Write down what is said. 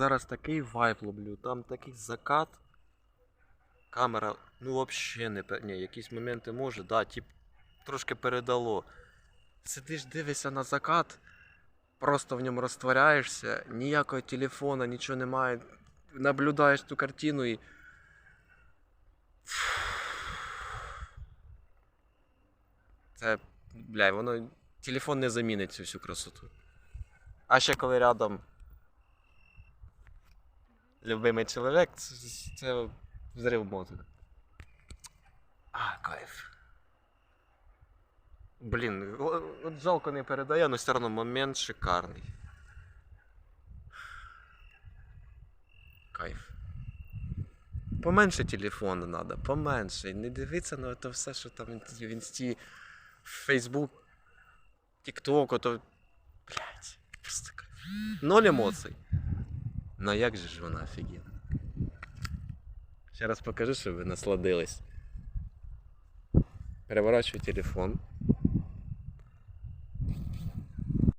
Зараз такий вайб ловлю, там такий закат. Камера, ну взагалі не Ні, якісь моменти може, да, тип, трошки передало. Сидиш, дивишся на закат, просто в ньому розтворяєшся, ніякого телефона, нічого немає. Наблюдаєш ту картину і. Це, бля, воно. Телефон не замінить цю всю красоту. А ще коли рядом любимий чоловік, це, взрив мозку. А, кайф. Блін, от жалко не передає, але все одно момент шикарний. Кайф. Поменше телефону треба, поменше. Не дивитися на це все, що там в інсті, в Фейсбук, Тікток, ото. Блять, просто кайф. Ноль емоцій. Ну як же ж вона офігенна. Ще раз покажу, щоб ви насладились. Переворачую телефон.